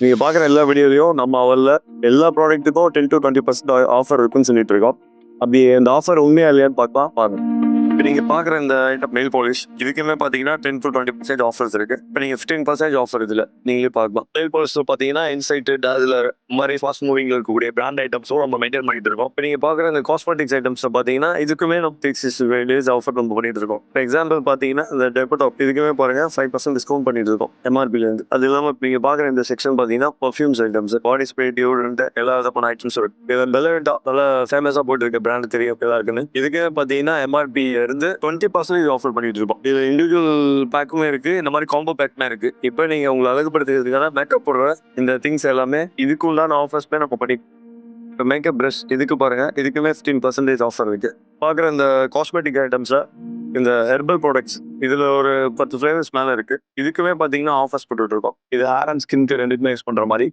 நீங்கள் பார்க்குற எல்லா வீடியோலையும் நம்ம அவரில் எல்லா ப்ராடக்ட்டுக்கும் ten to twenty percent offer இருக்குன்னு சொல்லிட்டு இருக்கோம். அப்படி அந்த ஆஃபர் உண்மையா இல்லையான்னு பார்க்கலாம் பாருங்க. இப்போ நீங்கள் பார்க்குற இந்த ஐட்டம் நெயில் பாலிஷ் இதுக்குமே பார்த்தீங்கன்னா ten to twenty percent offers இருக்கு. இப்போ நீங்கள் ஃபிஃப்டீன் பர்சன்ட் ஆஃபர் இதில் நீங்களே பார்க்கலாம். நெயில் பாலிஷ் பார்த்தீங்கன்னா இன்சைட்டு டாஸ்லர் மாதிரி ஃபாஸ்ட் மூவிங் இருக்கக்கூடிய பிராண்ட் ஐட்டம்ஸும் நம்ம மெயின்டைன் பண்ணிட்டு இருக்கோம். இப்போ நீங்கள் பார்க்குற இந்த காஸ்மெட்டிக்ஸ் ஐட்டம்ஸ் பார்த்தீங்கன்னா இதுக்குமே நம்ம சிக்ஸ் டேஸ் ஆஃபர் நம்ம பண்ணிட்டு இருக்கோம். ஃபார் எக்ஸாம்பிள் பார்த்தீங்கன்னா இந்த டெப்படாப் இதுக்குமே பாருங்க ஃபைவ் பர்சன்ட் டிஸ்கவுண்ட் பண்ணிட்டு இருக்கோம் எம்ஆர்பிலேருந்து அது இல்லாமல் இப்போ நீங்கள் பார்க்குற இந்த செக்ஷன் பார்த்தீங்கன்னா perfumes items body spray deodorant எல்லா விதமான ஐட்டம்ஸ் இருக்கு. இதில் பெலவெண்டா நல்லா ஃபேமஸாக போயிட்டு இருக்க பிராண்ட் தெரியும் எல்லாம் இருக்குன்னு இதுக்கு பார்த்தீங்கன்னா எம்ஆர்பி இருந்து டுவெண்ட்டி பர்சன்டேஜ் ஆஃபர் பண்ணிட்டு இருப்போம் இது இண்டிவிஜுவல் பேக்குமே இருக்கு இந்த மாதிரி காம்போ பேக்குமே இருக்கு. இப்போ நீங்கள் உங்களை அழகுபடுத்துறதுக்கான மேக்கப் போடுற இந்த திங்ஸ் எல்லாமே இதுக்குள்ளான ஆஃபர்ஸ்மே நம்ம பண்ணி இப்போ மேக்கப் ப்ரஷ் இதுக்கு பாருங்க. இதுக்குமே ஃபிஃப்டீன் பர்சன்டேஜ் ஆஃபர் இருக்கு. பார்க்குற இந்த காஸ்மெட்டிக் ஐட்டம்ஸை இந்த ஹெர்பல் ப்ராடக்ட்ஸ் இதில் ஒரு பத்து ஃபிளேவர்ஸ் மேல இருக்கு. இதுக்குமே பார்த்தீங்கன்னா ஆஃபர்ஸ் போட்டுட்டு இருக்கோம். இது ஹேர் அண்ட் ஸ்கின்க்கு ரெண்டுக்குமே யூஸ் பண்ணுற மாதிரி